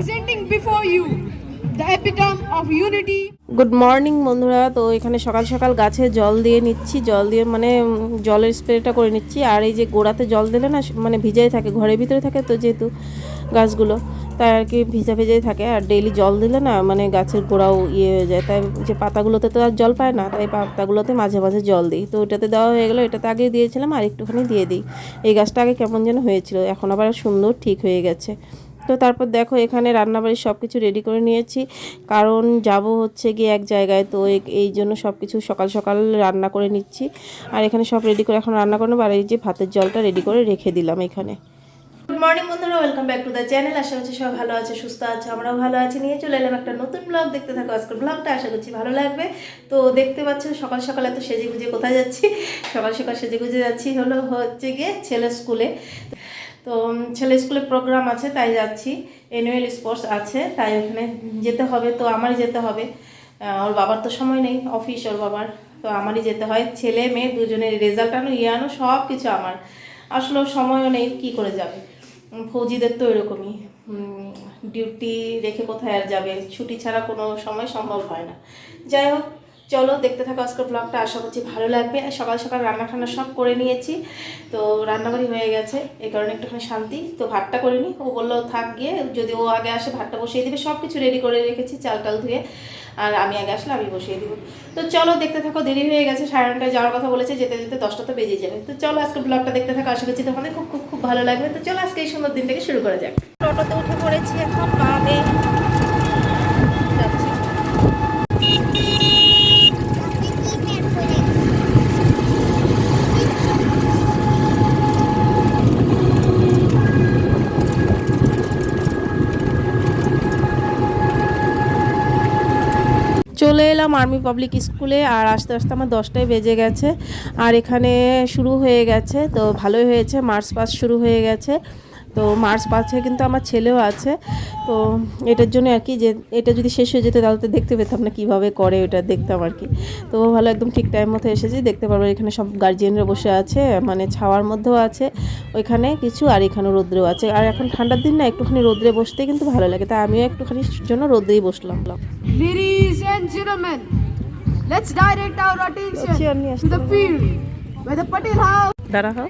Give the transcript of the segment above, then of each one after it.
presenting before you good morning বন্ধুরা। তো এখানে সকাল সকাল গাছে জল দিয়ে নিচ্ছি। জল দিয়ে মানে জলের স্প্রেটা করে নিচ্ছি। আর এই যে গোড়াতে জল দিলে না মানে ভিজাই থাকে, ঘরের ভিতরে থাকে তো যেহেতু গাছগুলো, তাই আর কি ভিজা ভিজাই থাকে। আর ডেইলি জল দিলে না মানে গাছের গোড়াও ইয়ে হয়ে যায়। তাই যে পাতাগুলোতে তো আর জল পায় না, তাই পাতাগুলোতে মাঝে মাঝে জল দিই। তো ওটাতে দেওয়া হয়ে গেলো, এটাতে আগে দিয়েছিলাম, আর একটুখানি দিয়ে দিই। এই গাছটা আগে কেমন যেন হয়েছিল, এখন আবার সুন্দর ঠিক হয়ে গেছে। তো তারপর দেখো এখানে রান্নাবাড়ির সব কিছু রেডি করে নিয়েছি। কারণ যাব হচ্ছে গিয়ে এক জায়গায়, তো এই- জন্য সব কিছু সকাল সকাল রান্না করে নিচ্ছি। আর এখানে সব রেডি করে এখন রান্না করে এই যে ভাতের জলটা রেডি করে রেখে দিলাম এখানে। গুড মর্নিং বন্ধুরা welcome back to the channel আশা করছি সব ভালো আছে, সুস্থ আছে, আমরাও ভালো আছি। নিয়ে চলে এলাম একটা নতুন ব্লগ দেখতে থাকো আজকের ব্লগটা আশা করছি ভালো লাগবে। তো দেখতে পাচ্ছ সকাল সকাল এত সেজে গুজে কোথায় যাচ্ছি? সকাল সকাল সেজে গুজে যাচ্ছি হলো হচ্ছে গিয়ে ছেলের স্কুলে তো ছেলে স্কুলে প্রোগ্রাম আছে, তাই যাচ্ছি। অ্যানুয়াল স্পোর্টস আছে, তাই ওখানে যেতে হবে, তো আমারই যেতে হবে। ওর বাবার তো সময় নেই অফিস ওর বাবার, তো আমারই যেতে হয়। ছেলে, মেয়ে, দুজনের রেজাল্ট আনো ইয়ে আনো সব কিছু আমার। আসলে সময়ও নেই, কী করে যাবে? ফৌজিদের তো এরকমই। ডিউটি রেখে কোথায় আর যাবে? ছুটি ছাড়া কোনো সময় সম্ভব হয় না। যাই হোক চলো দেখতে থাকো আজকের ব্লগটা আশা করছি ভালো লাগবে। আর সকাল সকাল রান্না টান্না সব করে নিয়েছি। তো রান্নাবাড়ি হয়ে গেছে এই কারণে একটুখানি শান্তি। তো ভাতটা করে নিই ও বলল থাক গিয়ে, যদি ও আগে আসে ভাতটা বসিয়ে দিবে সব কিছু রেডি করে রেখেছি, চাল টাল ধুয়ে। আর আমি আগে আসলে আমি বসিয়ে দিব। তো চলো দেখতে থাকো, দেরি হয়ে গেছে, সাড়ে নটায় যাওয়ার কথা বলেছে, যেতে যেতে দশটা তো বেজে যাবে। তো চলো আজকে ব্লগটা দেখতে থাকো, আশা করছি তোমাদের খুব খুব খুব ভালো লাগবে। তো চলো আজকে এই সুন্দর দিনটাকে শুরু করা যাক। টোটোতে উঠে পড়েছি এখন পাবে যাচ্ছি চলে এলাম আর্মি পাবলিক স্কুলে আর আস্তে আস্তে আমার দশটায় বেজে গেছে। আর এখানে শুরু হয়ে গেছে, তো ভালোই হয়েছে মার্চ পাস শুরু হয়ে গেছে। তো মার্চ পাসে কিন্তু আমার ছেলেও আছে। তো এটার জন্য আর কি যে এটা যদি শেষ হয়ে যেত তাহলে তো দেখতে পেতাম না কীভাবে করে ওটা দেখতাম আর কি। তো ভালো একদম ঠিক টাইম মতো এসেছি দেখতে পারব এখানে সব গার্জিয়ানরা বসে আছে মানে ছাওয়ার মধ্যেও আছে ওইখানে কিছু আর এখানে রোদ্রেও আছে। আর এখন ঠান্ডার দিন না একটুখানি রোদ্রে বসতে কিন্তু ভালো লাগে তাই আমিও একটুখানি জন্য রোদ্রেই বসলাম। Ladies and gentlemen let's direct our attention to the field where the patel house দাঁড়া হও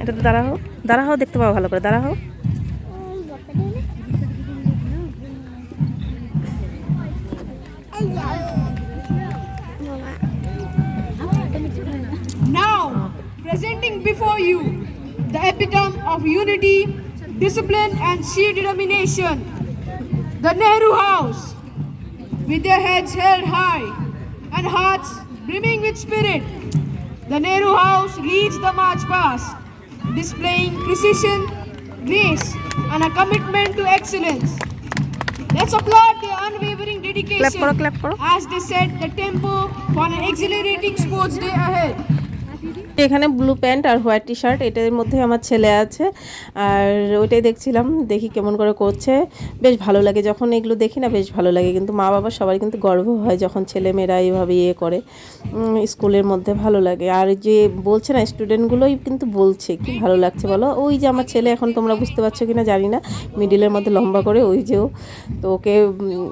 এটা তো দাঁড়া হও দাঁড়া হও দেখতে পাবো ভালো করে দাঁড়া হও Now, presenting before you the epitome of unity, discipline, and sheer determination, the Nehru House, with their heads held high and hearts brimming with spirit. The Nehru House leads the march past, displaying precision, grace, and a commitment to excellence. Let's applaud their unwavering dedication clap, clap, clap. as they set the tempo for an exhilarating sports day ahead. এখানে blue pant আর white T shirt এটার মধ্যে আমার ছেলে আছে। আর ওইটাই দেখছিলাম, দেখি কেমন করে করছে। বেশ ভালো লাগে, যখন এগুলো দেখি না, বেশ ভালো লাগে। কিন্তু মা বাবা সবাই কিন্তু গর্ব হয় যখন ছেলে মেয়েরা এইভাবে ইয়ে করে। স্কুলের মধ্যে ভালো লাগে। আর যে বলছে না, স্টুডেন্টগুলোই কিন্তু বলছে, কি ভালো লাগছে বলো? ওই যে আমার ছেলে এখন তোমরা বুঝতে পারছ কি না জানি না। মিডিলের মধ্যে লম্বা করে, ওই যে তো ওকে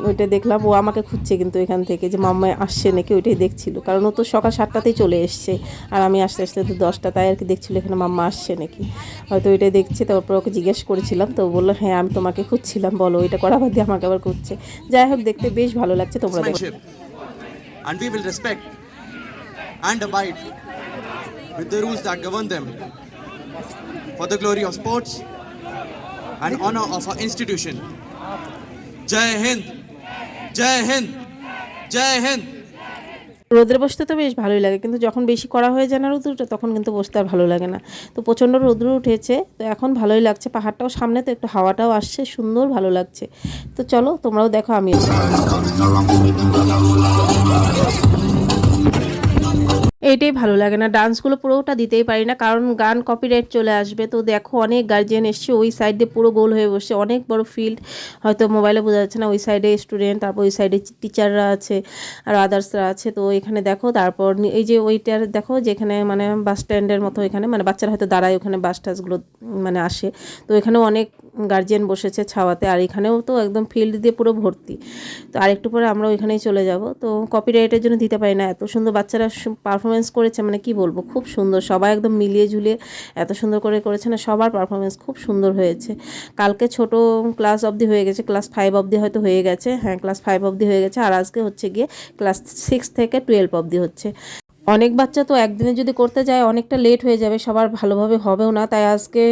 ওইটা দেখলাম, ও আমাকে খুঁজছে কিন্তু এখান থেকে যে মাম্মা আসছে নাকি, ওইটাই দেখছিল। কারণ ও তো সকাল সাতটাতেই চলে এসছে। আর আমি আস্তে আস্তে তো দশটা তাই আর কি দেখছিল এখানে মাম্মা আসছে নাকি হয়তো ওইটাই দেখছে তারপর ওকে জিজ্ঞেস করেছিলাম তো বলল হ্যাঁ আমি তোমাকে খুঁজছিলাম বলো এটা করা বাদ দিয়ে আমাকে আবার খুঁজছে যাই হোক দেখতে বেশ ভালো লাগছে তোমরা দেখো. And we will respect and abide with the rules that govern them for the glory of sports and honor of our institution. Jai Hind! Jai Hind! Jai Hind! রোদ্রে বসতে তো বেশ ভালোই লাগে, কিন্তু যখন বেশি করা হয়ে যায় না রোদ্রটা তখন কিন্তু বসতে আর ভালো লাগে না। তো প্রচণ্ড রোদ্র উঠেছে, তো এখন ভালোই লাগছে। পাহাড়টাও সামনে তো একটু হাওয়াটাও আসছে, সুন্দর ভালো লাগছে। তো চলো তোমরাও দেখো আমিও। এইটাই ভালো লাগে না। ডান্সগুলো পুরোটা দিতেই পারি না, কারণ গান কপিরাইট চলে আসবে। তো দেখো, অনেক গার্জিয়ান এসছে, ওই সাইড দিয়ে পুরো গোল হয়ে বসছে। অনেক বড় ফিল্ড হয়তো মোবাইলে বোঝা যাচ্ছে না, ওই সাইডে স্টুডেন্ট তারপর ওই সাইডে টিচাররা আছে আর আদার্সরা আছে। তো এখানে দেখো, তারপর এই যে ওইটার দেখো, যেখানে মানে বাস স্ট্যান্ডের মতো এখানে মানে বাচ্চারা হয়তো দাঁড়ায়, ওখানে বাস টাসগুলো মানে আসে। তো এখানে অনেক গার্জিয়ান বসেছে ছাওয়াতে, আর এখানেও তো একদম ফিল্ড দিয়ে পুরো ভর্তি। তো আরেকটু পরে আমরা ওইখানেই চলে যাব। তো কপিরাইটের জন্য দিতে পারি না, এত সুন্দর বাচ্চারা পারফরমেন্স করেছে মানে কি বলব, খুব সুন্দর। সবাই একদম মিলিয়ে ঝুলিয়ে এত সুন্দর করে করেছে না, সবার পারফরমেন্স খুব সুন্দর হয়েছে। কালকে ছোট ক্লাস অবধি হয়ে গেছে ক্লাস ফাইভ অবধি হয়তো হয়ে গেছে হ্যাঁ ক্লাস ফাইভ অবধি হয়ে গেছে, আর আজকে হচ্ছে গিয়ে ক্লাস সিক্স থেকে টুয়েলভ অবধি হচ্ছে। অনেক বাচ্চা তো একদিনে যদি করতে যায়, অনেকটা লেট হয়ে যাবে, সবার ভালোভাবে হবেও না। তাই আজকে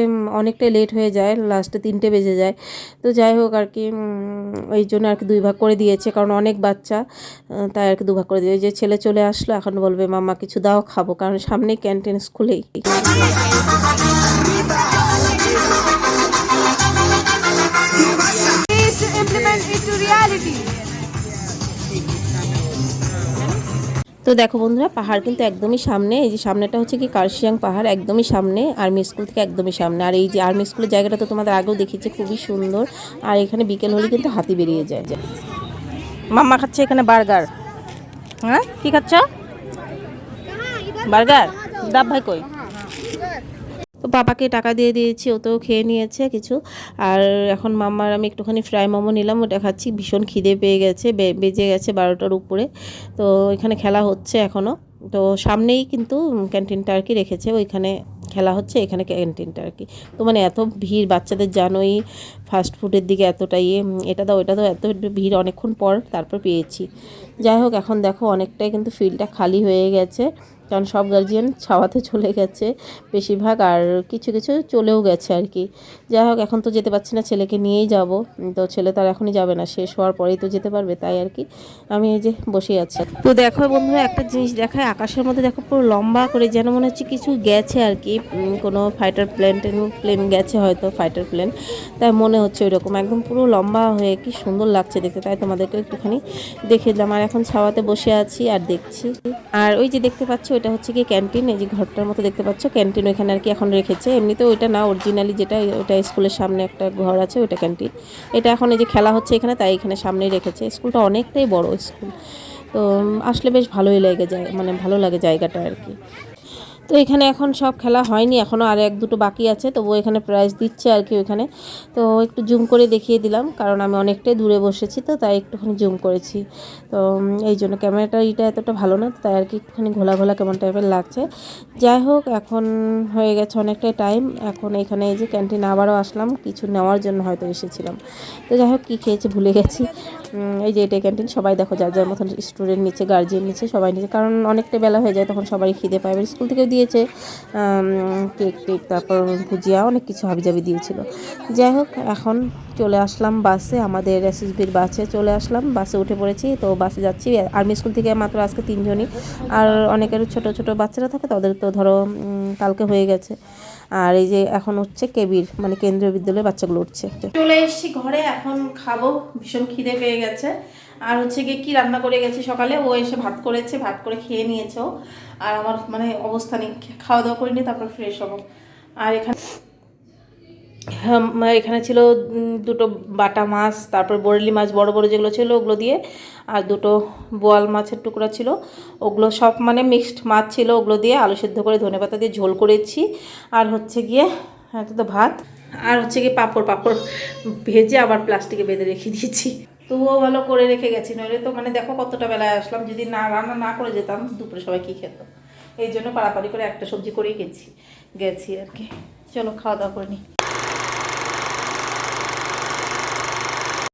অনেকটাই লেট হয়ে যায় লাস্টে তিনটে বেজে যায়। তো যাই হোক আর কি ওই জন্য আর কি দুই ভাগ করে দিয়েছে, কারণ অনেক বাচ্চা তাই আর কি দুভাগ করে দিয়ে যে ছেলে চলে আসলো, এখন বলবে, মাম্মা, কিছু দাও, খাব। কারণ সামনেই ক্যান্টিন স্কুলেই implement into reality. তো দেখো বন্ধুরা, পাহাড় কিন্তু একদমই সামনে, এই যে সামনেটা হচ্ছে কি কার্শিয়াং পাহাড়, একদমই সামনে, আর্মি স্কুল থেকে একদমই সামনে। আর এই যে আর্মি স্কুলের জায়গাটা তো তোমাদের আগেও দেখেছি খুবই সুন্দর। আর এখানে বিকেল হলে কিন্তু হাতি বেরিয়ে যায়। মাম্মা খাচ্ছে এখানে বার্গার। হ্যাঁ? কী খাচ্ছ? বার্গার? দাব ভাই কই? তো বাবাকে টাকা দিয়ে দিয়েছি, ও তো খেয়ে নিয়েছে কিছু। আর এখন মাম্মার আমি একটুখানি ফ্রাই মোমো নিলাম, ওটা খাচ্ছি, ভীষণ খিদে পেয়ে গেছে বেজে গেছে বারোটার উপরে। তো এখানে খেলা হচ্ছে এখনও তো সামনেই কিন্তু ক্যান্টিনটা আর কি রেখেছে, ওইখানে খেলা হচ্ছে, এখানে ক্যান্টিনটা আর কি তো মানে এত ভিড়, বাচ্চাদের জানোই ফাস্ট ফুডের দিকে এতটা ইয়ে এটা দাও এটা দাও এত ভিড় অনেকক্ষণ পর তারপর পেয়েছি। যাই হোক, এখন দেখো অনেকটাই কিন্তু ফিল্ডটা খালি হয়ে গেছে। কারণ সব গার্জিয়ান ছাওয়াতে চলে গেছে বেশিরভাগ, আর কিছু কিছু চলেও গেছে আর কি। যাই হোক, এখন তো যেতে পারছি না, ছেলেকে নিয়েই যাব। তো ছেলে তো আর এখনই যাবে না, শেষ হওয়ার পরেই তো যেতে পারবে, তাই আর কি। আমি এই যে বসে আছি। তো দেখো বন্ধুরা, একটা জিনিস দেখায়, আকাশের মধ্যে দেখো পুরো লম্বা করে যেন মনে হচ্ছে কিছু গেছে আর কি। কোনো ফাইটার প্লেন প্লেন গেছে হয়তো ফাইটার প্লেন তাই মনে হচ্ছে ওই রকম একদম পুরো লম্বা হয়ে কি সুন্দর লাগছে দেখতে। তাই তোমাদেরকে একটুখানি দেখে দিলাম। আর এখন ছাওয়াতে বসে আছি আর দেখছি। আর ওই যে দেখতে পাচ্ছ ওইটা হচ্ছে কি ক্যান্টিন, এই যে ঘরটার মতো দেখতে পাচ্ছ। ক্যান্টিন ওইখানে আর কি এখন রেখেছে। এমনিতে ওইটা না অরিজিনালি যেটা ওইটা স্কুলের সামনে একটা ঘর আছে, ওইটা ক্যান্টিন। এটা এখন এই যে খেলা হচ্ছে এখানে, তাই এখানে সামনেই রেখেছে। স্কুলটা অনেকটাই বড় স্কুল। তো আসলে বেশ ভালোই লেগে যায় মানে ভালো লাগে জায়গাটা আর কি। তো এখানে এখন সব খেলা হয়নি এখনও আর এক দুটো বাকি আছে তবু এখানে প্রাইজ দিচ্ছে আর কি ওইখানে। তো একটু জুম করে দেখিয়ে দিলাম, কারণ আমি অনেকটাই দূরে বসেছি তো, তাই একটুখানি জুম করেছি। তো এই জন্য ক্যামেরাটা এটা এতটা ভালো না তাই আর কি একটুখানি ঘোলা ঘোলা কেমন টাইপের লাগছে। যাই হোক, এখন হয়ে গেছে অনেকটাই টাইম এখন এখানে এই যে ক্যান্টিন আবারও আসলাম, কিছু নেওয়ার জন্য হয়তো এসেছিলাম। তো যাই হোক, কী খেয়েছি ভুলে গেছি। এই যে এটা ক্যান্টিন সবাই দেখো যার যার মতন স্টুডেন্ট নিচে গার্জিয়ান নিচে সবাই নিচে কারণ অনেকটা বেলা হয়ে যায়, তখন সবাই খিদে পায়। এবার স্কুল থেকেও দিয়েছে কেক টেক, তারপর ভুজিয়া, অনেক কিছু হাবিজাবি দিয়েছিল। যাই হোক, এখন চলে আসলাম বাসে, আমাদের এসএসবির বাসে চলে আসলাম। বাসে উঠে পড়েছি, তো বাসে যাচ্ছি। আর্মি স্কুল থেকে মাত্র আজকে তিনজনই। আর অনেকের ছোট ছোট বাচ্চারা থাকে, তাদের তো ধরো কালকে হয়ে গেছে। আর এই যে এখন হচ্ছে কেবির মানে কেন্দ্রীয় বিদ্যালয়ের বাচ্চাগুলো উঠছে। চলে এসেছি ঘরে, এখন খাব, ভীষণ খিদে পেয়ে গেছে। আর হচ্ছে গিয়ে কি রান্না করে গেছে সকালে, ও এসে ভাত করেছে, ভাত করে খেয়ে নিয়েছে আর আমার মানে অবস্থা নেই খাওয়া দাওয়া করিনি, তারপর ফ্রেশ হব। আর এখানে এখানে ছিল দুটো বাটা মাছ, তারপর বরেলি মাছ, বড় বড় যেগুলো ছিল ওগুলো দিয়ে, আর দুটো বোয়াল মাছের টুকরা ছিল। ওগুলো সব মানে মিক্সড মাছ ছিল, ওগুলো দিয়ে আলু সেদ্ধ করে ধনেপাতা দিয়ে ঝোল করেছি। আর হচ্ছে গিয়ে একটা তো ভাত। আর হচ্ছে গিয়ে পাঁপড় পাঁপড় ভেজে আবার প্লাস্টিকে বেঁধে রেখে দিয়েছি। তবুও ভালো করে রেখে গেছি, নইলে তো মানে দেখো কতটা বেলায় আসলাম, যদি না রান্না না করে যেতাম, দুপুরে সবাই কী খেত? এই জন্য পাড়াপাড়ি করে একটা সবজি করেই গেছি গেছি আর কি। চলো, খাওয়া দাওয়া করে নিই